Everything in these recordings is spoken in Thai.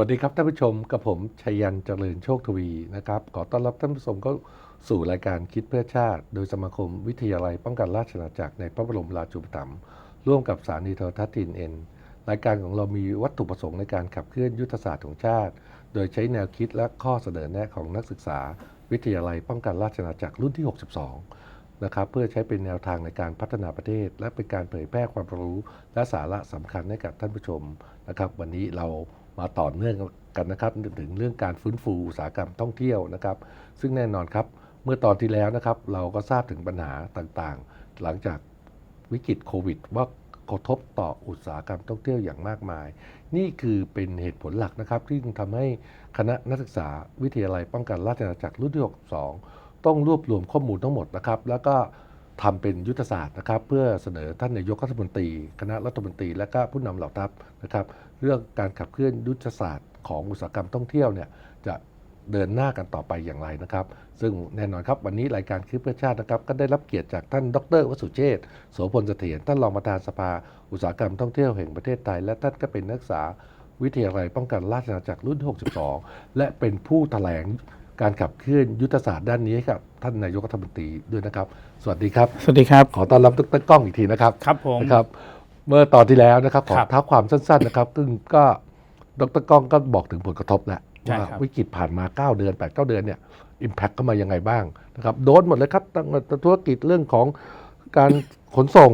สวัสดีครับท่านผู้ชมกับผมชัยยันเจริญโชคทวีนะครับขอต้อนรับท่านผู้ชมเข้าสู่รายการคิดเพื่อชาติ โดยสมาคมวิทยาลัยป้องกันราชอาจักรในพระบรมราชูปถัมภ์ร่วมกับสถานีโทรทัศน์ทีนเอ็นรายการของเรามีวัตถุประสงค์ในการขับเคลื่อนยุทธศาสตร์ของชาติ โดยใช้แนวคิดและข้อเสนอแนะของนักศึกษา วิทยาลัยป้องกันราชอาจักรรุ่นที่ 62 นะครับเพื่อใช้เป็นแนวทางในการพัฒนาประเทศ และเป็นการเผยแพร่ความรู้และสาระสำคัญให้กับท่านผู้ชมนะครับ วันนี้เรา มาต่อเนื่องกันนะครับถึงเรื่องการฟื้นฟูอุตสาหกรรมท่องเที่ยวนะครับ ซึ่งแน่นอนครับเมื่อตอนที่แล้วนะครับ เราก็ทราบถึงปัญหาต่างๆ หลังจากวิกฤตโควิด ว่ากระทบต่ออุตสาหกรรมท่องเที่ยวอย่างมากมาย นี่คือเป็นเหตุผลหลักนะครับ ที่ทำให้คณะนักศึกษาวิทยาลัยป้องกันราชอาณาจักรรุ่นที่62ต้องรวบรวมข้อมูลทั้งหมดนะครับ แล้วก็ทำเป็นยุทธศาสตร์นะครับ เพื่อเสนอท่านนายกรัฐมนตรี คณะรัฐมนตรี และก็ผู้นำเหล่าทัพนะครับ เรื่องการขับเคลื่อนยุทธศาสตร์ของอุตสาหกรรมท่องเที่ยวเนี่ยจะเดินหน้ากันต่อไปอย่างไรนะครับ ซึ่งแน่นอนครับวันนี้รายการคิดเพื่อชาตินะครับ ก็ได้รับเกียรติจากท่านดรวสุเชษฐ์โสพลเสถียรท่านรองประธานสภา อุตสาหกรรมท่องเที่ยวแห่งประเทศไทย และท่านก็เป็นนักศึกษาวิทยาลัยป้องกันราชอาณาจักรรุ่น 62 และเป็นผู้แถลงการขับเคลื่อนยุทธศาสตร์ด้านนี้ให้กับท่านนายกรัฐมนตรีด้วยนะครับ สวัสดีครับ สวัสดีครับ ขอต้อนรับดรก้องอีกทีนะครับ ครับผมนะครับ เมื่อตอนที่แล้วนะครับขอครับท้าความสั้นๆนะครับซึ่งก็ดรก้องก็บอกถึงผลกระทบแล้วใช่ว่าครับ วิกฤตผ่านมา 9 เดือน 8 9 เดือนเนี่ยอิมแพคเข้ามายังไงบ้างนะครับโดนหมดเลยครับตั้งแต่ธุรกิจเรื่องของการ ขนส่ง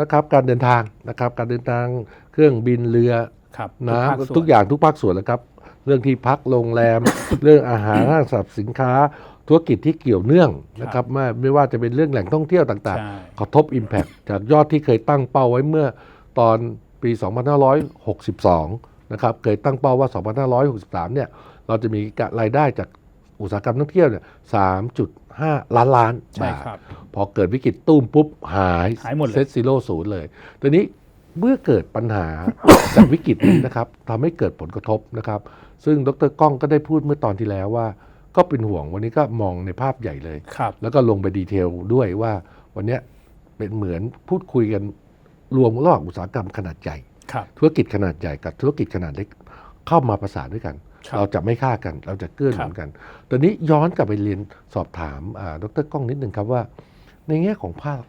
นะครับการเดินทางนะครับการเดินทางเครื่องบินเรือ ครับน้ภาคส่วำทุกอย่างทุกภาคส่วนเลยครับ เรื่องที่พักโรงแรม เรื่องอาหารห้างสรรพสินค้า ธุรกิจที่เกี่ยวเนื่องนะครับไม่ไม่ว่าจะเป็นเรื่องแหล่งท่องเที่ยวต่างใช่ ๆกระทบ Impact จากยอดที่เคยตั้งเป้าไว้เมื่อ ตอนปี 2562 นะครับ เคยตั้งเป้าว่า 2563 เนี่ย เราจะมีรายได้จากอุตสาหกรรมท่องเที่ยวเนี่ย 3.5 ล้านล้านใช่บาทครับพอเกิดวิกฤตตุ้มปุ๊บหายหายหมดเลยเซตซีโร่ศูนย์เลยตอนนี้เมื่อเกิดปัญหาจากวิกฤตนี้นะครับทำให้เกิดผลกระทบนะครับ ซึ่งดรก้องก็ได้พูดเมื่อตอนที่แล้วว่า ก็เป็นห่วงวันนี้ก็มองในภาพใหญ่เลยครับแล้วก็ลงไปดีเทลด้วยว่าวันเนี้ยเป็นเหมือนพูดคุยกัน รวมระหว่างอุตสาหกรรมขนาดใหญ่ครับธุรกิจขนาดใหญ่กับธุรกิจขนาดเล็กเข้ามาประสานด้วยกันครับเราจะไม่ฆ่ากัน เราจะเกื้อหนุนกัน ตอนนี้ย้อนกลับไปเรียนสอบถามอ่าดรก้องนิดหนึ่งครับว่า ในแง่ของภาค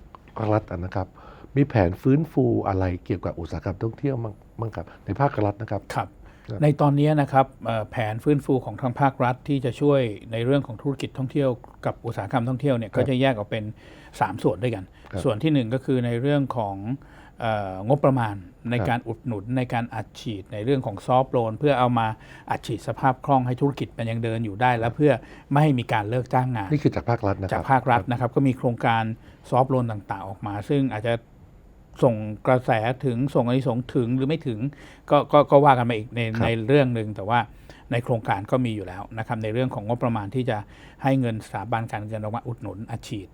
รัฐอะนะครับ มีแผนฟื้นฟูอะไรเกี่ยวกับอุตสาหกรรมท่องเที่ยวมั้งมั้งครับในภาครัฐนะครับครับครับในตอนนี้นะครับเอ่อแผนฟื้นฟูของทางภาครัฐที่จะช่วยในเรื่องของธุรกิจท่องเที่ยวกับอุตสาหกรรมท่องเที่ยวเนี่ยก็จะแยกออกเป็น 3 ส่วนด้วยกันครับส่วนที่ 1 ก็คือในเรื่องของเออ งบประมาณในครับการอุดหนุนในการอัดฉีดในเรื่องของซอฟต์โลนเพื่อเอามาอัดฉีดสภาพคล่องให้ธุรกิจมันยังเดินอยู่ได้ และเพื่อไม่ให้มีการเลิกจ้างงาน นี่คือจากภาครัฐนะคจารักบภาครัฐนะครับก็มีโครงการซอฟต์โลนต่างๆ ออกมา ซึ่งอาจจะส่งกระแสถึงส่งอันนี้ส่งส์ถึงหรือไม่ถึงก็ก็ก็ว่ากันมาอีกในครับในเรื่องหนึ่งแต่ว่าในโครงการก็มีอยู่แล้วนะครับในเรื่องของงบประมาณที่จะให้เงินสถาบันการเงินออกมาอุดหนุนอัดฉีด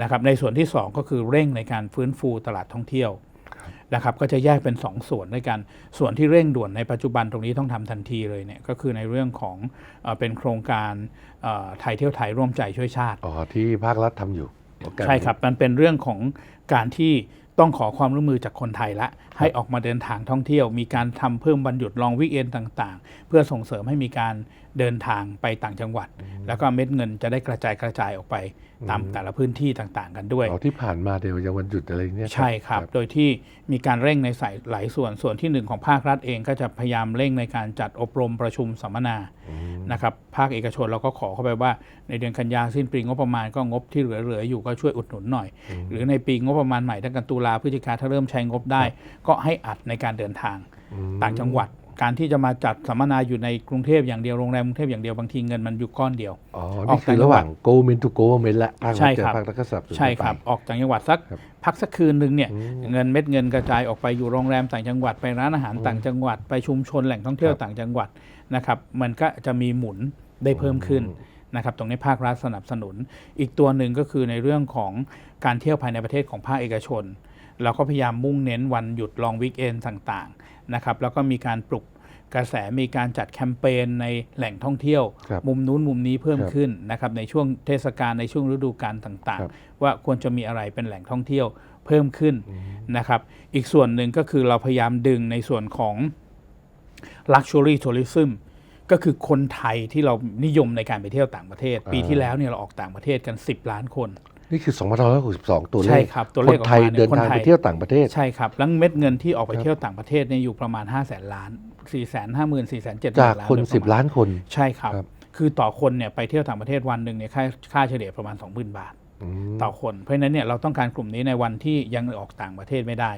นะครับในส่วนที่ 2 ก็คือเร่งในการฟื้นฟูตลาดท่องเที่ยว นะครับก็จะแยกเป็น 2 ส่วนด้วยกัน ส่วนที่เร่งด่วนในปัจจุบันตรงนี้ต้องทำทันทีเลยเนี่ยก็คือในเรื่องของเออเป็นโครงการเอ่อไทยเที่ยวไทยร่วมใจช่วยชาติอ๋อที่ภาครัฐทำอยู่โปแกมใช่ครับมันเป็นเรื่องของการที่ต้องขอความร่วมมือจากคนไทยละ ให้ออกมาเดินทางท่องเที่ยว มีการทำเพิ่มวันหยุดลองวิกเอนต่าง ๆ เพื่อส่งเสริมให้มีการ เดินทางไปต่างจังหวัด แล้วก็เม็ดเงินจะได้กระจายกระจายออกไปตามแต่ละพื้นที่ต่างๆ กันด้วยอ๋อที่ผ่านมาเดี๋ยวยังวันหยุดอะไรเนี่ยใช่ครับ โดยที่มีการเร่งในสายหลายส่วนส่วนที่หนึ่งของภาครัฐเองก็จะพยายามเร่งในการจัดอบรมประชุมสัมมนานะครับภาคเอกชนเราก็ขอเข้าไปว่า ในเดือนกันยาสิ้นปีงบประมาณก็งบที่เหลือๆอยู่ก็ช่วยอุดหนุนหน่อย หรือในปีงบประมาณใหม่ตั้งแต่ตุลาพฤศจิกาถ้าเริ่มใช้งบได้ ก็ให้อัดในการเดินทางต่างจังหวัด การที่จะมาจัดสัมมนาอยู่ในกรุงเทพอย่างเดียวโรงแรมกรุงเทพอย่างเดียวบางทีเงินมันอยู่ก้อนเดียว อ๋ออนี่อกคือต่างจัระงหหวัว่าดง government to government และภาคใช่รัฐครับภาครัฐก็สนับสนุนใช่ครับไปออกต่างจังหวัดสักครับพักสักคืนหนึ่งเนี่ยเงินเม็ดเงินกระจายออกไปอยู่โรงแรมต่างจังหวัดไปร้านอาหารต่างจังหวัดไปชุมชนแหล่งท่องเที่ยวครับต่างจังหวัดนะครับมันก็จะมีหมุนได้เพิ่มขึ้นนะครับตรงนี้ภาครัฐสนับสนุน อีกตัวหนึ่งก็คือในเรื่องของการเที่ยวภายในประเทศของภาคเอกชน เราก็พยายามมุ่งเน้นวันหยุดลองวิกเอนต่างๆ นะครับแล้วก็มีการปลุกกระแสมีการจัดแคมเปญในแหล่งท่องเที่ยว ครับมุมนู้นมุมนี้เพิ่มครับขึ้นนะครับในช่วงเทศกาลในช่วงฤดูกาลต่างครับ ๆ ว่าควรจะมีอะไรเป็นแหล่งท่องเที่ยวเพิ่มขึ้นนะครับอีกส่วนหนึ่งก็คือเราพยายามดึงในส่วนของ luxury tourism ก็คือคนไทยที่เรานิยมในการไปเที่ยวต่างประเทศ ปีที่แล้วเนี่ยเราออกต่างประเทศกัน 10 ล้านคน นี่คือ 2562 ตัวเลขใช่ครับตัวเลขคนไทยออกมาเนี่ยเดินคนทางไทยไปเที่ยวต่างประเทศ ใช่ครับแล้วเม็ดเงินที่ออกไปครับเที่ยวต่างประเทศเนี่ยอยู่ประมาณ 5 0 0แสนล้าน 4 5 0 0 0 0 4 7 0 0จากล้านคนโดยประมณ10 ล้านคนใช่ครับครับ คือต่อคนเนี่ยไปเที่ยวต่างประเทศวันหนึ่งเนี่ยค่าค่าเฉลี่ยประมาณ 20,000 บาทอืมต่อคนเพราะฉะนั้นเนี่ยเราต้องการกลุ่มนี้ในวันที่ยังออกต่างประเทศไม่ได้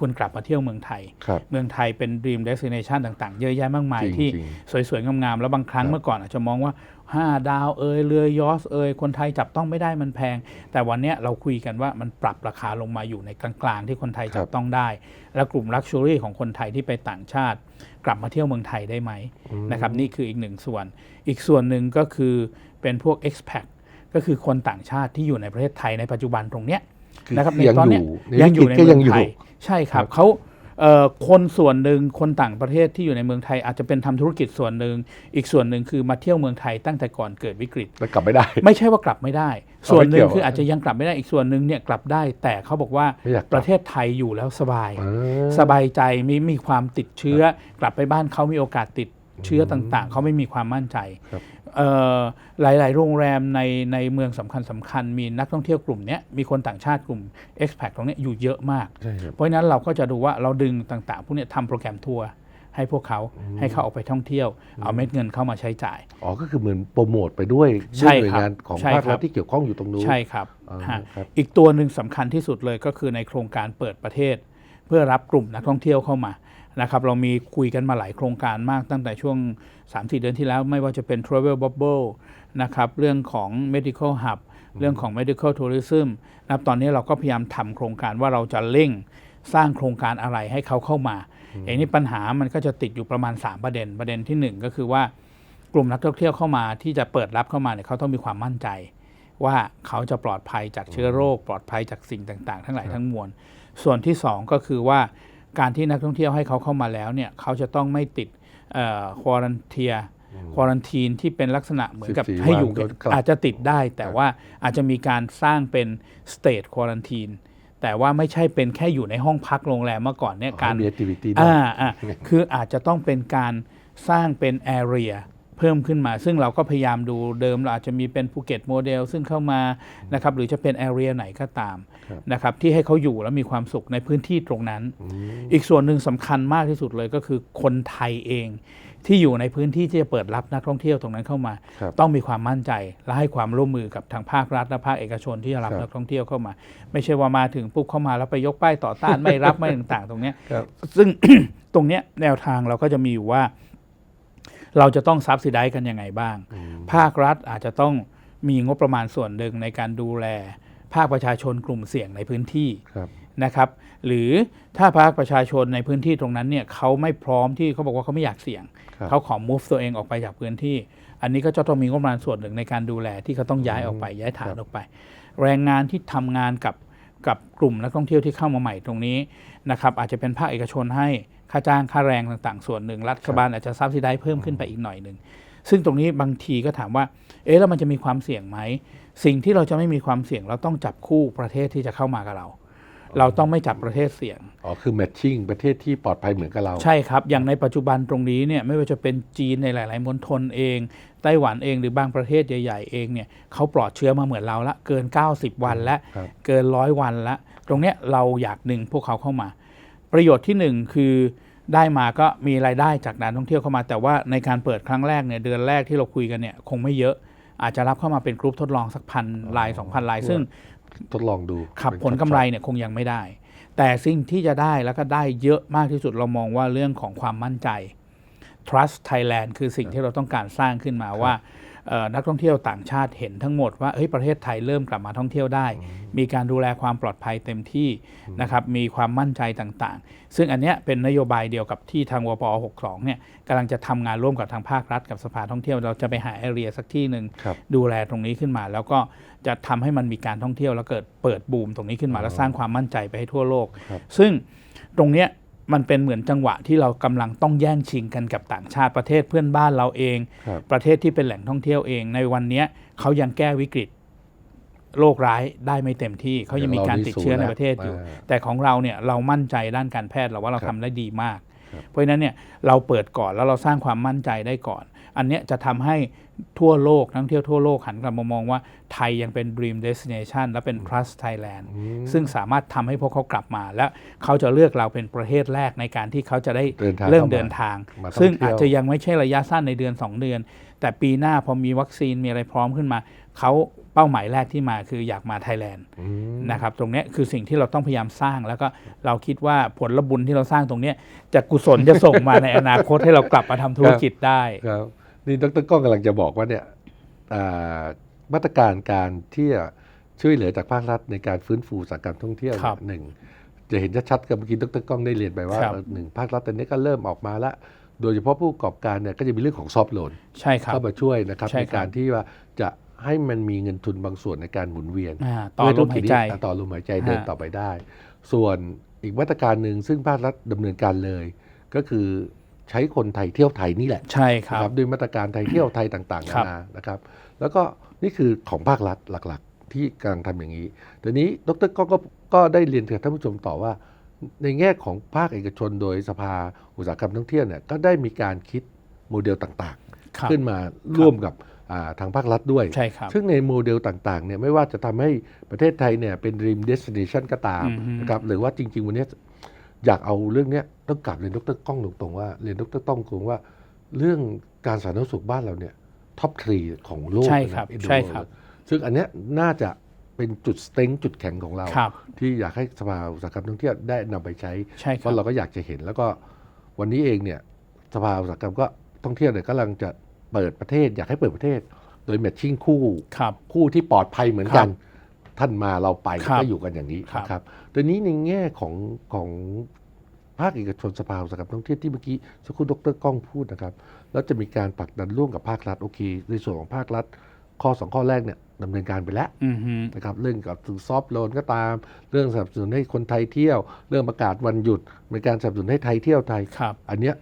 คุณกลับมาเที่ยวเมืองไทยครับเมืองไทยเป็น dream destination ต่างๆ เยอะแยะมากมายจริงที่จริงสวยๆงามๆแล้วบางครั้งครับเมื่อก่อนอาจจะมองว่า 5 ดาวเอยเรือยอสเอยคนไทยจับต้องไม่ได้มันแพง แต่วันเนี้ยเราคุยกันว่ามันปรับราคาลงมาอยู่ในกลางๆ ที่คนไทยจับต้องได้ และกลุ่มลักชัวรี่ของคนไทยที่ไปต่างชาติ กลับมาเที่ยวเมืองไทยได้ไหมนะครับนี่คืออีกหนึ่งส่วน อีกส่วนหนึ่งก็คือเป็นพวก expat ก็คือคนต่างชาติที่อยู่ในประเทศไทยในปัจจุบันตรงเนี้ยคือนะครับยังตอนอเนี้ยู่ยยังอยู่ในก็เมืยัองงอยู่ไทยใช่ครับเขาเอ่อ คนส่วนหนึ่งคนต่างประเทศที่อยู่ในเมืองไทยอาจจะเป็นทำธุรกิจส่วนหนึ่งอีกส่วนหนึ่งคือมาเที่ยวเมืองไทยตั้งแต่ก่อนเกิดวิกฤตแล้วกลับไม่ได้ ไม่ใช่ว่ากลับไม่ได้เอาส่วนหนึ่งไม่เกี่ยวคืออาจจะยังกลับไม่ได้อีกส่วนหนึ่งเนี่ยกลับได้ แต่เขาบอกว่าไม่อยากกลับประเทศไทยอยู่แล้วสบายอ่าสบายใจไม่มีความติดเชื้อ กลับไปบ้านเขามีโอกาสติดเชื้อต่างๆ เขาไม่มีความมั่นใจครับเอ่อ หลาย ๆ โรงแรมในในเมืองสำคัญสคัญๆมีนักท่องเที่ยวกลุ่มเนี้ยมีคนต่างชาติกลุ่ม expat ตรงเนี้ยอยู่เยอะมากใช่ครับเพราะฉะนั้นเราก็จะดูว่าเราดึงต่างๆ พวกเนี้ยทำโปรแกรมทัวร์ให้พวกเขาให้เขาออกไปท่องเที่ยว เอาเม็ดเงินเข้ามาใช้จ่าย อ๋อ ก็คือเหมือนโปรโมทไปด้วยใช่ด้วยหน่วยครับงานของใช่ภาคครัรับฐที่เกี่ยวข้องอยู่ตรงนู้นใช่ครับอ่าฮะครับอีกตัวหนึ่งสำคัญที่สุดเลยก็คือในโครงการเปิดประเทศ เพื่อรับกลุ่มนักท่องเที่ยวเข้ามา นะครับเรามีคุยกันมาหลายโครงการมากตั้งแต่ช่วง 3-4 เดือนที่แล้ว ไม่ว่าจะเป็น Travel Bubble นะครับเรื่องของ Medical Hub เรื่องของ Medical Tourism นะครับตอนนี้เราก็พยายามทำโครงการว่าเราจะเร่งสร้างโครงการอะไรให้เขาเข้ามาอย่างนี้ปัญหามันก็จะติดอยู่ประมาณ 3 ประเด็นประเด็นที่ 1 ก็คือว่ากลุ่มนักท่องเที่ยวเข้ามาที่จะเปิดรับเข้ามาเนี่ยเขาต้องมีความมั่นใจ ว่าเขาจะปลอดภัยจากเชื้อโรค ปลอดภัยจากสิ่งต่าง ๆ ทั้งหลายทั้งมวล ส่วนที่ 2 ก็คือว่า การที่นักท่องเที่ยวให้เขาเข้ามาแล้วเนี่ยเขาจะต้องไม่ติดควอรันเทียควอรันทีนที่เป็นลักษณะเหมือนกับ14ให้อยู่วันก็กลับอาจจะติดได้ แต่ว่าอาจจะมีการสร้างเป็นสเต e ควอรันทีนแต่ว่าไม่ใช่เป็นแค่อยู่ในห้องพักโรงแรมเมื่อก่อนเนี่ยการ มี activity ด้วย อ่าอ่าคืออาจจะต้องเป็นการสร้างเป็น area เพิ่มขึ้นมา ซึ่งเราก็พยายามดูเดิมเราอาจจะมีเป็นภูเก็ตโมเดลซึ่งเข้ามานะครับหรือจะเป็น area ไหนก็ตามครับนะครับที่ให้เขาอยู่แล้วมีความสุขในพื้นที่ตรงนั้น อีกส่วนหนึ่งสำคัญมากที่สุดเลยก็คือคนไทยเองที่อยู่ในพื้นที่ที่จะเปิดรับนักท่องเที่ยวตรงนั้นเข้ามาครับต้องมีความมั่นใจและให้ความร่วมมือกับทางภาครัฐและภาคเอกชนที่จะรับครับนักท่องเที่ยวเข้ามา ไม่ใช่ว่ามาถึงปุ๊บเข้ามาแล้วไปยกป้ายต่อต้านไม่รับไม่ต่างๆ ตรงเนี้ยครับซึ่งตรงเนี้ยแนวทางเราก็จะมีอยู่ว่า เราจะต้องซับซิได้กันยังไงบ้าง ภาครัฐอาจจะต้องมีงบประมาณส่วนหนึ่งในการดูแล ภาคประชาชนกลุ่มเสี่ยงในพื้นที่ครับนะครับหรือถ้าภาคประชาชนในพื้นที่ตรงนั้นเนี่ยเขาไม่พร้อมที่เขาบอกว่าเขาไม่อยากเสี่ยงครับเขาขอ move ตัวเองออกไปจากพื้นที่ อันนี้ก็จะต้องมีงบประมาณส่วนหนึ่งในการดูแลที่เขาต้องย้ายออกไปย้ายฐานออกไป แรงงานที่ทำงานกับกับกลุ่มนักท่องเที่ยวที่เข้ามาใหม่ตรงนี้นะครับอาจจะเป็นภาคเอกชนให้ ค่าจ้างค่าแรงต่างๆ ส่วนหนึ่งรัฐบาลอาจจะซับซิได้เพิ่มขึ้นไปอีกหน่อยหนึ่งซึ่งตรงนี้บางทีก็ถามว่า เอ๊ะแล้วมันจะมีความเสี่ยงไหม สิ่งที่เราจะไม่มีความเสี่ยง เราต้องจับคู่ประเทศที่จะเข้ามากับเรา เราต้องไม่จับประเทศเสี่ยง อ๋อ คือ matching ประเทศที่ปลอดภัยเหมือนกับเรา ใช่ครับ อย่างในปัจจุบันตรงนี้เนี่ยไม่ว่าจะเป็นจีนในหลาย ๆ มณฑลเอง ไต้หวันเองหรือบางประเทศใหญ่ ๆ เองเนี่ยเขาปลอดเชื้อมาเหมือนเราละ เกิน 90 วันและครับเกินร้อยวันละ ตรงเนี้ยเราอยากดึงพวกเขาเข้ามา ประโยชน์ที่หนึ่งคือได้มาก็มีรายได้จากการท่องเที่ยวเข้ามา แต่ว่าในการเปิดครั้งแรกเนี่ยเดือนแรกที่เราคุยกันเนี่ยคงไม่เยอะ อาจจะรับเข้ามาเป็นกรุ๊ปทดลองสักพันลายสองพันลายซึ่งทดลองดูขับเป็นผลกำไรเนี่ยคงยังไม่ได้ แต่สิ่งที่จะได้แล้วก็ได้เยอะมากที่สุดเรามองว่าเรื่องของความมั่นใจ trust Thailand คือสิ่งที่เราต้องการสร้างขึ้นมาว่าเอ่อ นักท่องเที่ยวต่างชาติเห็นทั้งหมดว่าเฮ้ยประเทศไทยเริ่มกลับมาท่องเที่ยวได้ มีการดูแลความปลอดภัยเต็มที่นะครับมีความมั่นใจต่างๆ ซึ่งอันเนี้ยเป็นนโยบายเดียวกับที่ทางวปอ62เนี่ยกำลังจะทำงานร่วมกับทางภาครัฐกับสภาท่องเที่ยวเราจะไปหาแอเรียสักที่หนึ่งครับดูแลตรงนี้ขึ้นมา แล้วก็จะทำให้มันมีการท่องเที่ยวแล้วเกิดเปิดบูมตรงนี้ขึ้นมาแล้วสร้างความมั่นใจไปให้ทั่วโลกครับซึ่งตรงเนี้ย มันเป็นเหมือนจังหวะที่เรากำลังต้องแย่งชิงกันกับต่างชาติประเทศเพื่อนบ้านเราเองครับประเทศที่เป็นแหล่งท่องเที่ยวเอง ในวันเนี้ยเขายังแก้วิกฤตโรคร้ายได้ไม่เต็มที่เขายังมีการติดเชื้อในประเทศอยู่อ่าแต่ของเราเนี่ยเรามั่นใจด้านการแพทย์เราว่าเราครัทำบได้ดีมากครับเพราะฉะนั้นเนี่ยเราเปิดก่อนแล้วเราสร้างความมั่นใจได้ก่อน อันเนี้ยจะทำให้ ทั่วโลกนักท่องเที่ยวทั่วโลกหันกลับมามองว่าไทยยังเป็น dream destination และเป็น trust Thailand ซึ่งสามารถทำให้พวกเขากลับมา และเขาจะเลือกเราเป็นประเทศแรกในการที่เขาจะได้เดินทางเริ่มข้าาเดินทางมาท่องซึ่งเที่ยวอาจจะยังไม่ใช่ระยะสั้นในเดือน 2 เดือน แต่ปีหน้าพอมีวัคซีนมีอะไรพร้อมขึ้นมาเขาเป้าหมายแรกที่มาคืออยากมาไทยแลนด์อืมนะครับตรงเนี้ยคือสิ่งที่เราต้องพยายามสร้างแล้วก็เราคิดว่าผลบุญที่เราสร้างตรงเนี้ยจะกุศลจะส่งมาในอนาคตให้เรากลับมาทำธุรกิจได้ครับ นี่ดรก้องกำลังจะบอกว่าเนี่ยอ่ามาตรการการที่จะช่วยเหลือจากภาครัฐในการฟื้นฟูอุตสาหกรรมท่องเที่ยวครับเนี่ยหนึ่งจะเห็นชัดๆกับเมื่อกี้ดรก้องได้เรียนไปว่าครับเออหนึ่งภาครัฐตอนนี้ก็เริ่มออกมาแล้วโดยเฉพาะผู้ประกอบการเนี่ยก็จะมีเรื่องของซอฟท์โลนใช่ครับเข้ามาช่วยนะครับใช่ในครับการที่ว่าจะให้มันมีเงินทุนบางส่วนในการหมุนเวียนอ่าต่อเพื่ลธุมรหากิยจนี้ใจอะต่อลมหายใจเดินฮะต่อไปได้ ส่วนอีกมาตรการหนึ่งซึ่งภาครัฐดำเนินการเลย ก็คือ ใช้คนไทยเที่ยวไทยนี่แหละใช่ครับนะครับด้วยมาตรการไทยเที่ยวไทยต่างๆครันาบนานะครับ แล้วก็นี่คือของภาครัฐหลักๆ ที่กำลังทำอย่างนี้ทีนี้ดรก็ก็ก็ได้เรียนกับท่านผู้ชมต่อว่า ในแง่ของภาคเอกชนโดยสภาอุตสาหกรรมท่องเที่ยวเนี่ยก็ได้มีการคิดโมเดลต่างครับๆขึ้นมาร่วมกับอ่าทางภาครัฐด้วยใช่ครับซึ่งในโมเดลต่างๆเนี่ยไม่ว่าจะทำให้ประเทศไทยเนี่ยเป็น dream destination ก็ตามอือฮึนะครับหรือว่าจริง ๆ วันเนี้ยอยากเอาเรื่องเนี้ย ต้องกลับเรียนดรก้องตรงๆว่าเรียนดรต้องตรงว่า เรื่องการสาธารณสุขบ้านเราเนี่ยท็อปทรีของโลกใช่ครับนะ in the ใช่ world ครับ ซึ่งอันเนี้ยน่าจะเป็นจุดสเต็งจุดแข็งของเราครับที่อยากให้สภาอุตสาหกรรมท่องเที่ยวได้นำไปใช้ใช่คเพรับราะเราก็อยากจะเห็นแล้วก็วันนี้เองเนี่ยสภาอุตสาหกรรมก็ท่องเที่ยวเนี่ยกำลังจะเปิดประเทศ อยากให้เปิดประเทศ โดยแมทชิ่งคู่ครับคู่ที่ปลอดภัยเหมือนกัน ท่านมาเราไปครับก็อยู่กันอย่างนี้ครับนะครับทีนี้ในแง่ของของ ภาคเอกชนสภาอุตสาหกรรมท่องเที่ยวที่เมื่อกี้สักครู่ดรก้องพูดนะครับ แล้วจะมีการผลักดันร่วมกับภาครัฐโอเค ในส่วนของภาครัฐ ข้อสองข้อแรกเนี่ยดำเนินการไปแล้วอือฮึนะครับเรื่องกับถึงซอฟต์โลนก็ตาม เรื่องสนับสนุนให้คนไทยเที่ยว เรื่องประกาศวันหยุดมีการสนับสนุนให้ไทยเที่ยวไทยครับอันเนี้ย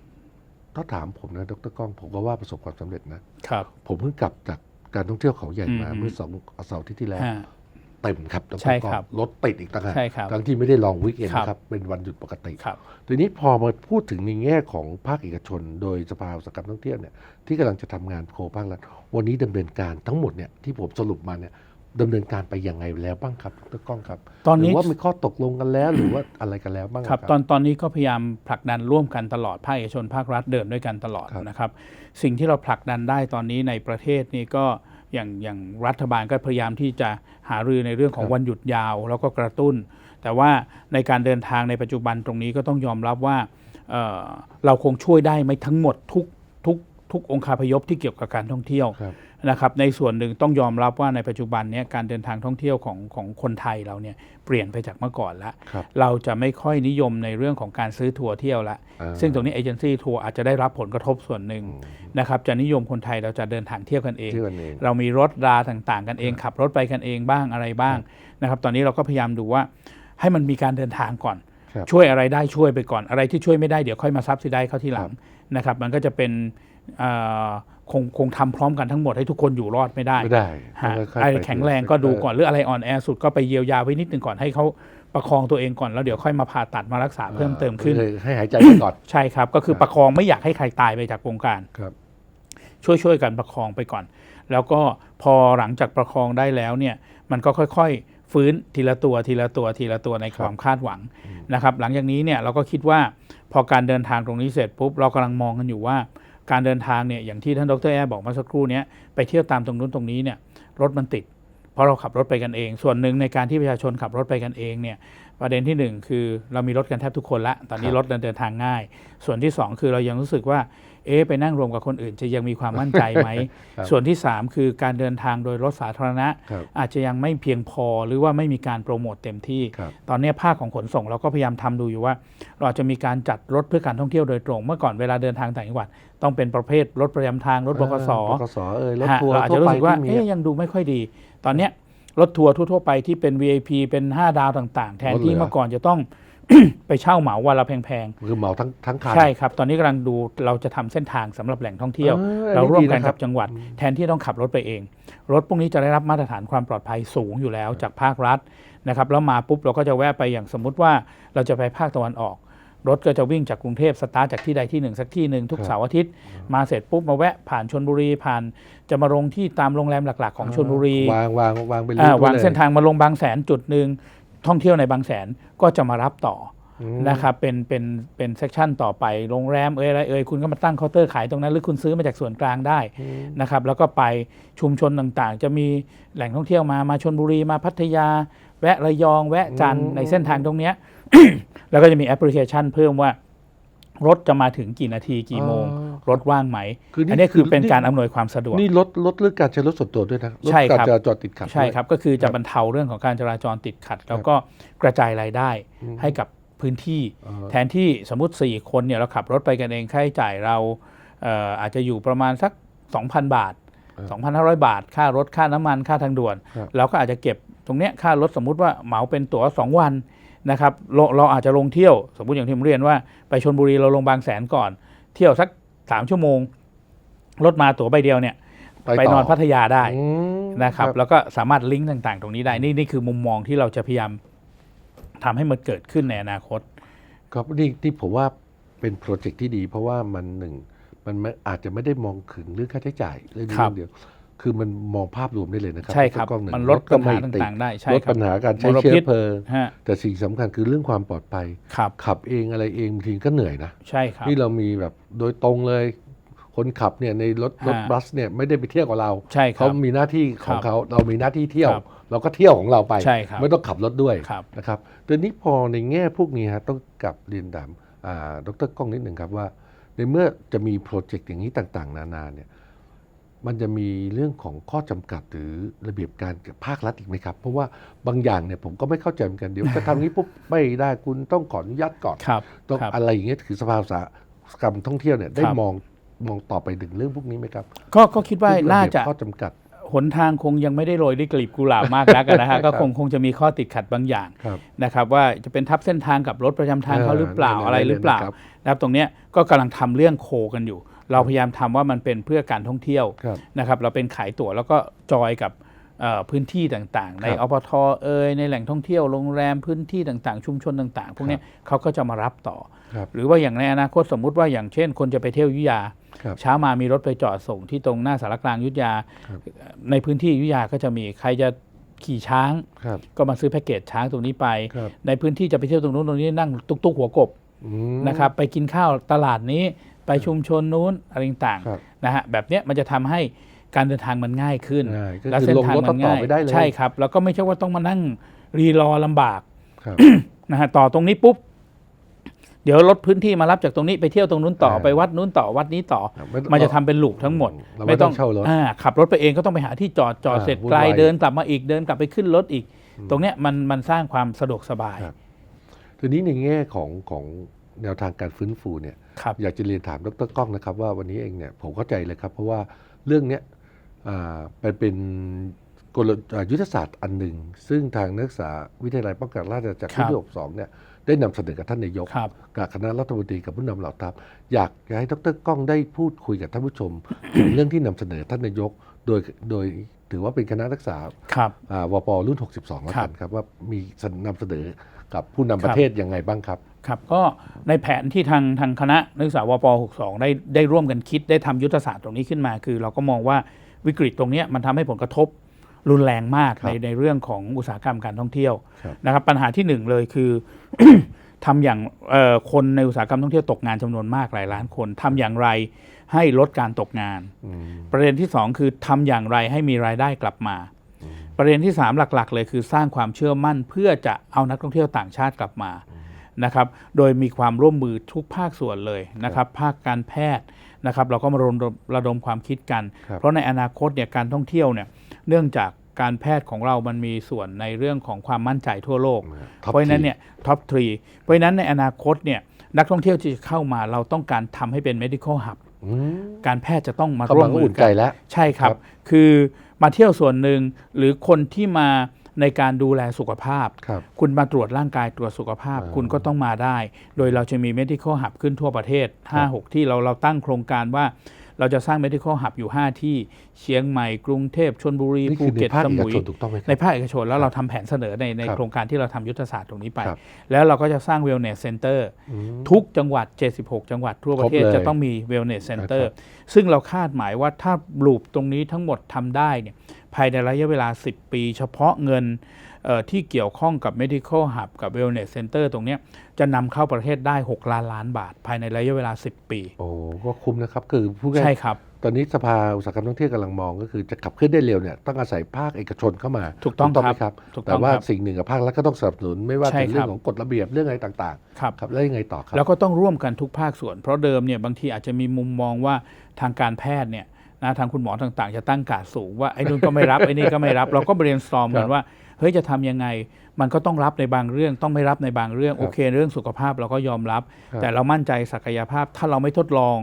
ถ้าถามผมนะดรก้องผมก็ว่าประสบความสำเร็จนะครับผมเพิ่งกลับจากการท่องเที่ยวเขาใหญ่มาอืมเมื่อสองเสาร์อาที่ที่แล้วฮะเต็มครับดรใช่ก้องครับรถติดอีกต่างหากใช่ครับทั้งที่ไม่ได้ลองวิกเอนครับนะครับเป็นวันหยุดปกติครับทีนี้พอมาพูดถึงในแง่ของภาคเอกชน โดยสภาอุตสาหกรรมท่องเที่ยวเนี่ยที่กำลังจะทำงานโคภาครัฐวันนี้ดำเนินการทั้งหมดเนี่ยที่ผมสรุปมาเนี่ยดำเนินการไปยังไงแล้วบ้างครับดรก้องครับ ตอนหรืนี้ว่ามีข้อตกลงกันแล้วหรือว่าอะไรกันแล้วบ้างครับ ตอนตอนนี้ก็พยายามผลักดันร่วมกันตลอดภาคเอกชนภาครัฐเดินด้วยกันตลอดครับนะครับ สิ่งที่เราผลักดันได้ตอนนี้ในประเทศนี่ก็ อย่างอย่างรัฐบาลก็พยายามที่จะหารือในเรื่องของวันหยุดยาว แล้วก็กระตุ้น แต่ว่าในการเดินทางในปัจจุบันตรงนี้ก็ต้องยอมรับว่าเอ่อเราคงช่วยได้ไม่ทั้งหมดทุกทุกทุกองคาพยพที่เกี่ยวกับการท่องเที่ยวครับ นะครับในส่วนหนึ่งต้องยอมรับว่าในปัจจุบันเนี้การเดินทางท่องเที่ยวของของคนไทยเราเนี่ยเปลี่ยนไปจากเมื่อก่อนแล้วครับเราจะไม่ค่อยนิยมในเรื่องของการซื้อทัวร์เที่ยวละอ่า ซึ่งตรงนี้เอเจนซี่ทัวร์อาจจะได้รับผลกระทบส่วนหนึ่งนะครับจะนิยมคนไทยเราจะเดินทางเที่ยวกันเองที่กันเอง เรามีรถราต่างๆ กันเอง ขับรถไปกันเองบ้างอะไรบ้างนะครับ ตอนนี้เราก็พยายามดูว่าให้มันมีการเดินทางก่อน ครับช่วยอะไรได้ช่วยไปก่อนอะไรที่ช่วยไม่ได้เดี๋ยวค่อยมาซับซิได้เข้าที่หลังครับนะครับ มันก็จะเป็นเอ่อ คงคงทำพร้อมกันทั้งหมดให้ทุกคนอยู่รอดไม่ได้ไม่ได้ฮะต้องค่อยๆอะไรไปแข็งแรงก็ดูก่อนหรืออะไรอ่อนแอสุดก็ไปเยียวยาไว้นิดหนึ่งก่อนให้เขาประคองตัวเองก่อนแล้วเดี๋ยวค่อยมาผ่าตัดมารักษาเพิ่มเติมขึ้นเลยให้หายใจไปก่อน ใช่ครับ ก็คือครับประคองไม่อยากให้ใครตายไปจากวงการครับ ช่วยช่วยกันประคองไปก่อน แล้วก็พอหลังจากประคองได้แล้วเนี่ยมันก็ค่อยๆ ฟื้นทีละตัวทีละตัวทีละตัวในความคาดหวังนะครับ หลังจากนี้เนี่ยเราก็คิดว่าพอการเดินทางตรงนี้เสร็จปุ๊บเรากำลังมองกันอยู่ว่า การเดินทางเนี่ยอย่างที่ท่านดรแอร์บอกเมื่อสักครู่เนี้ยไปเที่ยวตามตรงนู้นตรงนี้เนี่ยรถมันติดเพราะเราขับรถไปกันเอง ส่วนหนึ่งในการที่ประชาชนขับรถไปกันเองเนี่ยประเด็นที่หนึ่งคือเรามีรถกันแทบทุกคนละ ตอนนี้ครับรถเดินทางง่าย ส่วนที่สองคือเรายังรู้สึกว่า เอ๊ะไปนั่งรวมกับคนอื่น จะยังมีความมั่นใจไหมครับส่วนที่ 3 คือการเดินทางโดยรถสาธารณะครับอาจจะยังไม่เพียงพอหรือว่าไม่มีการโปรโมทเต็มที่ครับตอนนี้ภาคของขนส่งเราก็พยายามทำดูอยู่ว่า เราอาจจะมีการจัดรถเพื่อการท่องเที่ยวโดยตรง เมื่อก่อนเวลาเดินทางต่างจังหวัด ต้องเป็นประเภทรถประจำทางรถบกสบกสเอยรถฮะทัวร์เราอาจทั่จะวรู้ไปสึกว่าที่มีเอ๊ยยังดูไม่ค่อยดี ตอนเนี้ยรถทัวร์ทั่วๆไปที่เป็น VIP เป็น 5 ดาวต่าง ๆ แทนที่เมื่อก่อนจะต้อง ไปเช่าเหมาวันละแพงคือเหมาทั้งทั้งคัน ๆ ใช่ครับ ตอนนี้กำลังดูเราจะทำเส้นทางสำหรับแหล่งท่องเที่ยวออเราอัร่วมดีกันนะคกัรับจังหวัดแทนที่ต้องขับรถไปเอง รถพวกนี้จะได้รับมาตรฐานความปลอดภัยสูงอยู่แล้วจากภาครัฐนะครับแล้วมาปุ๊บเราก็จะแวะไปอย่างสมมุติว่าเราจะไปภาคตะวันออก รถก็จะวิ่งจากกรุงเทพสตาร์ทจากที่ใดที่หนึ่งสักที่หนึ่งทุกครับเสาร์อาทิตย์ มาเสร็จปุ๊บมาแวะผ่านชนบุรีผ่านจะมาลงที่ตามโรงแรมหลัก ๆ ของชนบุรี วางวางวางเป็นอ่ารูปไวางลย เส้นทางมาลงบางแสนจุดหนึ่ง ท่องเที่ยวในบางแสนก็จะมารับต่ออืมนะครับเป็นเป็นเป็นเซกชันต่อไปโรงแรมเอ่ยอะไรเอ่ยคุณก็มาตั้งเคาน์เตอร์ขายตรงนั้น หรือคุณซื้อมาจากส่วนกลางได้อืมนะครับแล้วก็ไปชุมชนต่างๆ จะมีแหล่งท่องเที่ยวมามาชนบุรีมาพัทยา แวะระยอง แวะจันทร์ในเส้นทางตรงเนี้ยแล้วก็จะมีแอปพลิเคชันเพิ่มว่า รถจะมาถึงกี่นาทีกี่โมงอ๋อรถว่างไหม คือนี่อันนี้คือเป็นนี่ การอำนวยความสะดวก นี่ลดลดเรื่องการใช้รถส่วนตัวด้วยนะลดใช่การครับจราจรติดขัดใช่ด้วยครับก็คือครัจะบบรรเทาเรื่องของการจราจรติดขัด แล้วก็กระจายรายได้อืม ให้กับพื้นที่ อ่า แทนที่สมมติ 4 คนเนี่ยเราขับรถไปกันเองค่าใช้จ่ายเราเอ่ออาจจะอยู่ประมาณสัก 2,000 บาท2,500 บาท ค่ารถค่าน้ำมันค่าทางด่วน ครับ เราก็อาจจะเก็บตรงเนี้ยค่ารถสมมุติว่าเหมาเป็นตั๋ว 2 วัน นะครับเราเราอาจจะลงเที่ยวสมมุติอย่างที่ผมเรียนว่าไปชนบุรีเราลงบางแสนก่อน เที่ยวสัก3ชั่วโมงรถมาตั๋วใบเดียวเนี่ยไปนอนพัทยาได้อืม นะครับ แล้วก็สามารถลิงก์ต่าง ๆ ตรงนี้ได้นี่นี่คือมุมมองที่เราจะพยายามทำให้มันเกิดขึ้นในอนาคต ครับนี่นี่ผมว่าเป็นโปรเจกต์ที่ดี เพราะว่ามันหนึ่งมันไม่อาจจะไม่ได้มองถึงเรื่องค่าใช้จ่ายเรื่องนี้ครับ เรื่องเดียว คือมันมองภาพรวมได้เลยนะครับใช่ครับแล้วก็หงมันลดก็ปัญหาไม่ติต่างๆได้ใช่ลดครับปัญหาการใช้มลเชื้พิอษเพลิงฮะแต่สิ่งสำคัญคือเรื่องความปลอดภัยครับขับเองอะไรเองบางทีก็เหนื่อยนะใช่ครับนี่เรามีแบบโดยตรงเลยคนขับเนี่ยในรถรถฮะบัสเนี่ยไม่ได้ไปเที่ยวกับเราใช่ครัเขาบมีหน้าที่ของครับเขาเรามีหน้าที่เที่ยวครับเราก็เที่ยวของเราไปใช่ครับไม่ต้องขับรถด้วยครับนะครับแต่นี้พอในแง่พวกนี้ฮะต้องกลับเรียนถามอ่าดรก้องนิดหนึ่งครับว่า ในเมื่อจะมีโปรเจกต์อย่างนี้ต่างๆ นานาเนี่ย มันจะมีเรื่องของข้อจำกัดหรือระเบียบการกับภาครัฐอีกไหมครับ เพราะว่าบางอย่างเนี่ยผมก็ไม่เข้าใจเหมือนกันเดี๋ยวจะทำนี้ปุ๊บไม่ได้คุณต้องขออนุญาตก่อนครับต้องครับอะไรอย่างเงี้ยคือสภาอุตสาหกรรมท่องเที่ยวเนี่ยได้ครับมองมองต่อไปถึงเรื่องพวกนี้ไหมครับ ก็ก็คิดว่าเรื่องระน่าเบียบจะข้อจำกัดหนทางคงยังไม่ได้โรยด้วยกลีบกุหลาบมากนักนะฮะก็คงคงจะมีข้อติดขัดบางอย่างครับนะครับว่าจะเป็นทับเส้นทางกับรถประจำทางเขาหรือเปล่าเอออะไรหรือเปล่าครับนะครับตรงเนี้ยก็กำลังทำเรื่องโคกันอยู่ เราพยายามทำว่ามันเป็นเพื่อการท่องเที่ยวครับนะครับเราเป็นขายตั๋วแล้วก็จอยกับเอ่อพื้นที่ต่างๆ ในครับอปทเอยในแหล่งท่องเที่ยวโรงแรมพื้นที่ต่างๆ ชุมชนต่าง ๆ พวกเนี้ยเขาก็จะมารับต่อครับหรือว่าอย่างในอนาคตสมมุติว่าอย่างเช่น คนจะไปเที่ยวอยุธยาครับเช้ามามีรถไปจอดส่งที่ตรงหน้าสารกลางอยุธยาครับในพื้นที่อยุธยาก็จะมีใครจะขี่ช้างครับก็มาซื้อแพ็กเกจช้างตรงนี้ไปครับในพื้นที่จะไปเที่ยวตรงนู้นตรงนี้นั่งตุกๆหัวกบอืมนะครับไปกินข้าวตลาดนี้ ไปชุมชนนู้นอะไรต่างครับๆนะฮะแบบเนี้ยมันจะทำให้การเดินทางมันง่ายขึ้นง่ายก็และคือเส้นลงทางรถมัต่อนต่อง่ายไปได้เลย ใช่ครับ แล้วก็ไม่ใช่ว่าต้องมานั่งรีรอลำบาก ครับ นะฮะต่อตรงนี้ปุ๊บ เดี๋ยวรถพื้นที่มารับจากตรงนี้ไปเที่ยวตรงนู้นต่ออ่า ไปวัดนู้นต่อวัดนี้ต่อ ครับไม่ต้องมันจะทำเป็นลูปทั้งหมดเราไม่ต้องเช่ารถ อ่าขับรถไปเองก็ต้องไปหาที่จอดจอดอ่าเสร็จวุ่นไกลวายเดินกลับมาอีกเดินกลับไปขึ้นรถอีกตรงเนี้ยมันมันสร้างความสะดวกสบาย ครับ ทีนี้ในแง่ของของแนวทางการฟื้นฟูเนี่ยครับ อยากจะเรียนถามดรก้องนะครับ ว่าวันนี้เองเนี่ยผมเข้าใจเลยครับ เพราะว่าเรื่องเนี้ยอ่าไปเป็นกลอ่ายุทธศาสตร์อันหนึ่ง ซึ่งทางนักศึกษาวิทยาลัยป้องกันราชอาณาจักรครับที่62เนี่ยได้นำเสนอกับท่านนายกครับกับคณะรัฐมนตรีกับผู้นำเหล่าทัพอยากจะให้ดรก้องได้พูดคุยกับท่านผู้ชมถึงเรื่องที่นำเสนอท่านนายกโดยโดยถือว่าเป็นคณะนักศึกษาครับอ่าวปรุ่น 62 แล้วครักับนครับว่ามีนำเสนอกับผู้นำประเทศยังไงบ้างครับ ครับก็ในแผนที่ทางทางคณะนักศึกษาวป 62 ได้ได้ร่วมกันคิดได้ทำยุทธศาสตร์ตรงนี้ขึ้นมา คือเราก็มองว่าวิกฤตตรงเนี้ยมันทำให้ผลกระทบรุนแรงมากครับในในเรื่องของอุตสาหกรรมการท่องเที่ยวครับนะครับปัญหาที่หนึ่งเลยคือทำอย่างเอ่อคนในอุตสาหกรรมท่องเที่ยวตกงานจำนวนมากหลายล้านคนทำอย่างไรให้ลดการตกงานอืมประเด็นที่สองคือทำอย่างไรให้มีรายได้กลับมา ประเด็นที่สามหลัก ๆ เลยคือสร้างความเชื่อมั่นเพื่อจะเอานักท่องเที่ยวต่างชาติกลับมา นะครับโดยมีความร่วมมือทุกภาคส่วนเลยนะครับภาคการแพทย์นะครับเราก็มาระดมระดมความคิดกันครับเพราะในอนาคตเนี่ยการท่องเที่ยวเนี่ยเนื่องจากการแพทย์ของเรามันมีส่วนในเรื่องของความมั่นใจทั่วโลกท็อปเพราะฉะนั้นทีเนี่ยท็อปทรีเพราะฉะนั้นในอนาคตเนี่ยนักท่องเที่ยวที่จะเข้ามาเราต้องการทำให้เป็น medical hub อืมการแพทย์จะต้องมากำร่วลัมงมือุ่อนกัใจนแล้วใช่ครับครับ คือมาเที่ยวส่วนหนึ่งหรือคนที่มา ในการดูแลสุขภาพครับคุณมาตรวจร่างกายตรวจสุขภาพอ่าคุณก็ต้องมาได้ โดยเราจะมี medical hub ขึ้นทั่วประเทศ 5-6 ที่เราเราตั้งโครงการว่าเราจะสร้าง medical hub อยู่ 5 ที่เชียงใหม่กรุงเทพชลบุรีนี่ภูคือในเก็ตภาคสเอกมุยชนถูกต้องไหมคในรับภาคเอกชนแล้วเราทำแผนเสนอในในครับโครงการที่เราทำยุทธศาสตร์ตรงนี้ไปครับแล้วเราก็จะสร้าง wellness center อืมทุกจังหวัด 76 จังหวัดทั่วประเทศครบเลยจะต้องมี wellness center นะครับซึ่งเราคาดหมายว่าถ้าลูปตรงนี้ทั้งหมดทำได้เนี่ย ภายในระยะเวลา 10 ปี เฉพาะเงินเอ่อที่เกี่ยวข้องกับ medical hub กับ wellness center ตรงเนี้ยจะนำเข้าประเทศได้ 6 ล้านล้านบาท ภายในระยะเวลา 10 ปี โอ้ก็คุ้มนะครับ คือผู้ง่ายใช่ครับตอนนี้สภาอุตสาหกรรมท่องเที่ยวกำลังมองก็คือจะขับเคลื่อนได้เร็วเนี่ยต้องอาศัยภาคเอกชนเข้ามา ถูกต้องไหมครับครับถูกต้องแต่ว่าครับสิ่งหนึ่งกับภาครัฐก็ต้องสนับสนุนไม่ว่าใช่เป็นเรื่อครังบของกฎระเบียบเรื่องอะไรต่างครับๆครับแล้วยังไงต่อครับ แล้วก็ต้องร่วมกันทุกภาคส่วน เพราะเดิมเนี่ยบางทีอาจจะมีมุมมองว่าทางการแพทย์เนี่ย นะทางคุณหมอต่างๆ จะตั้งการดสูงว่าไอ้นู่นก็ไม่รับ ไอ้นี่ก็ไม่รับ เราก็ brainstorm ครักับนว่าเฮ้ยจะทำยังไง มันก็ต้องรับในบางเรื่อง ต้องไม่รับในบางเรื่องครับโอเค เรื่องสุขภาพเราก็ยอมรับครับ แต่เรามั่นใจศักยภาพถ้าเราไม่ทดลอง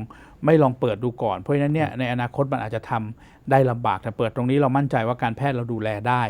ไม่ลองเปิดดูก่อน เพราะฉะนั้นเนี่ยในอนาคตมันอาจจะทำ ได้ลำบากแต่เปิดตรงนี้เรามั่นใจว่าการแพทย์เราดูแลได้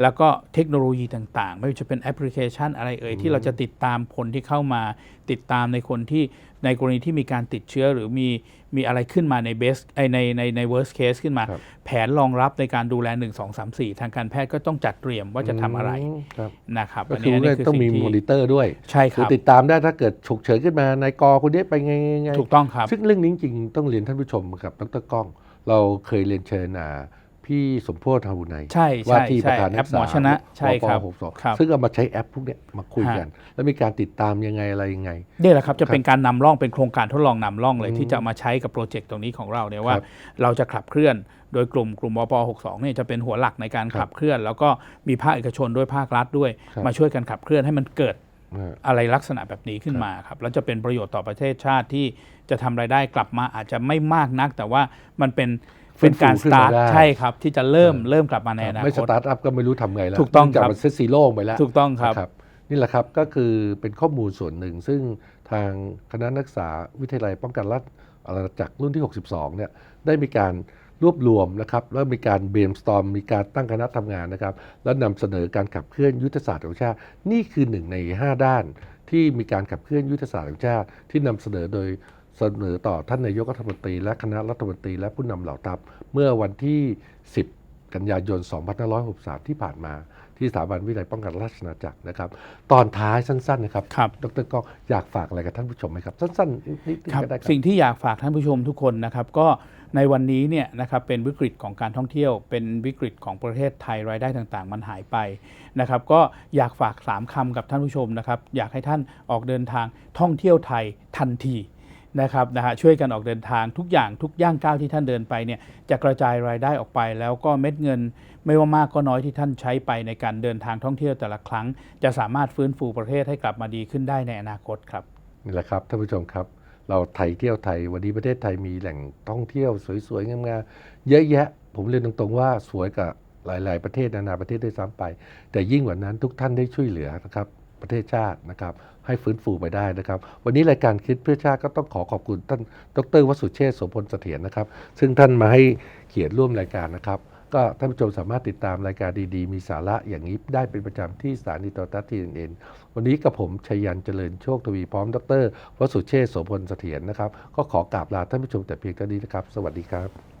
แล้วก็เทคโนโลยีต่างๆ ไม่ว่าจะเป็นแอปพลิเคชันอะไรเอ่ยที่เราจะติดตามคนที่เข้ามาติดตามในคนที่ในกรณีที่มีการติดเชื้อหรือมีมีอะไรขึ้นมาในเบสไอในในใน worst case ขึ้นมาครับแผนรองรับในการดูแล 1 2 3 4 ทางการแพทย์ก็ต้องจัดเตรียมว่าจะทำอะไรมครับนะครับก็อันคือนี้อันว่านี้คือต้องสิ่มีงมอที่นิเตอร์ด้วยใช่คคือรับติดตามได้ถ้าเกิดฉุกเฉินขึ้นมานายกคนนี้ไปไงไงไงถูกต้องครับ ซึ่งเรื่องนี้จริงๆต้องเรียนท่านผู้ชมกับดรก้อง เราเคยเรียนเชิญอ่าพี่สมโพธิทาวุไนยใช่ว่าใช่ที่ปใช่ระธานแอนัปกหมศึกอษาชนะใช่ครับวป62ครับซึ่งเอามาใช้แอปพวกเนี้ยมาคุยฮะกัน แล้วมีการติดตามยังไงอะไรยังไงนี่แหละครับจะเป็นการนำร่องเป็นโครงการทดลองนำร่องเลยอืมที่จะเอามาใช้กับโปรเจกต์ตรงนี้ของเราเนี่ยว่าครับเราจะขับเคลื่อนโดยกลุ่มกลุ่มวป62เนี่ยจะเป็นหัวหลักในการครับขับเคลื่อน แล้วก็มีภาคเอกชนด้วยภาครัฐด้วยครับมาช่วยกันขับเคลื่อนให้มันเกิด อ่าอะไรลักษณะแบบนี้ขึ้นมาครับแล้วจะเป็นประโยชน์ต่อประเทศชาติที่จะทำรายได้กลับมาอาจจะไม่มากนัก แต่ว่ามันเป็นฟื้เป็นนการฟูขึ้สนมาตาร์ทได้ใช่ครับ ที่จะเริ่มเออเริ่มกลับมาในอนาไม่คสตตาร์ทอัพก็ไม่รู้ทำไงแล้วถูกต้องเนื่จากครับมันเซตซีโร่ไปแล้วถูกต้องครับนะนี่แหละครับก็คือเป็นข้อมูลส่วนหนึ่ง ซึ่งทางคณะนักศึกษาวิทยาลัยป้องกันรัฐอาณาจักรรุ่นที่ 62เนี่ยได้มีการ รวบรวมนะครับ แล้วมีการเบรมสตอมมีการตั้งคณะทำงานนะครับ แล้วนำเสนอการขับเคลื่อนยุทธศาสตร์แห่งชาติ นี่คือหนึ่งใน 5 ด้าน ที่มีการขับเคลื่อนยุทธศาสตร์แห่งชาติ ที่นำเสนอโดยเสนอต่อท่านนายกรัฐมนตรีและคณะรัฐมนตรีและผู้นำเหล่าทัพเมื่อวันที่ 10 กันยายน 2563 ที่ผ่านมาที่สถาบันวิทยาลัยป้องกันราชอาณาจักรนะครับ ตอนท้ายสั้นๆนะครับครับดรก็อยากฝากอะไรกับท่านผู้ชมไหมครับ สั้นๆนิดนึงครับก็ได้ครับ สิ่งที่อยากฝากท่านผู้ชมทุกคนนะครับ ก็ ในวันนี้เนี่ยนะครับเป็นวิกฤตของการท่องเที่ยว เป็นวิกฤตของประเทศไทยรายได้ต่างๆ มันหายไปนะครับก็อยากฝาก 3คำกับท่านผู้ชมนะครับอยากให้ท่านออกเดินทางท่องเที่ยวไทยทันทีนะครับนะฮะช่วยกันออกเดินทางทุกอย่างทุกย่างก้าวที่ท่านเดินไปเนี่ยจะกระจายรายได้ออกไป แล้วก็เม็ดเงิน ไม่ว่ามากก็น้อยที่ท่านใช้ไปในการเดินทางท่องเที่ยวแต่ละครั้ง จะสามารถฟื้นฟูประเทศให้กลับมาดีขึ้นได้ในอนาคตครับนี่แหละครับท่านผู้ชมครับ เราไทยเที่ยวไทย วันนี้ประเทศไทยมีแหล่งท่องเที่ยวสวยๆงามๆเยอะแยะ ผมเรียนตรงๆว่าสวยกับหลาย ๆ ประเทศนานาประเทศได้วยซ้ำไป แต่ยิ่งกว่านั้นทุกท่านได้ช่วยเหลือนะครับประเทศชาตินะครับให้ฟื้นฟูไปได้นะครับ วันนี้รายการคิดเพื่อชาติก็ต้องขอขอบคุณท่านดรวสุเชษฐ์โสพลเสถียรนะครับ ซึ่งท่านมาให้เขียนร่วมรายการนะครับ ก็ท่านผู้ชมสามารถติดตามรายการดีๆ มีสาระอย่างนี้ได้เป็นประจำที่สถานีโทรทัศน์ทีเอ็นวันนี้กับผมชัยยันเจริญโชคทวีพร้อมดรวสุเชษฐ์โสพลเสถียรนะครับ ก็ขอกราบลาท่านผู้ชมแต่เพียงเท่านี้นะครับ สวัสดีครับ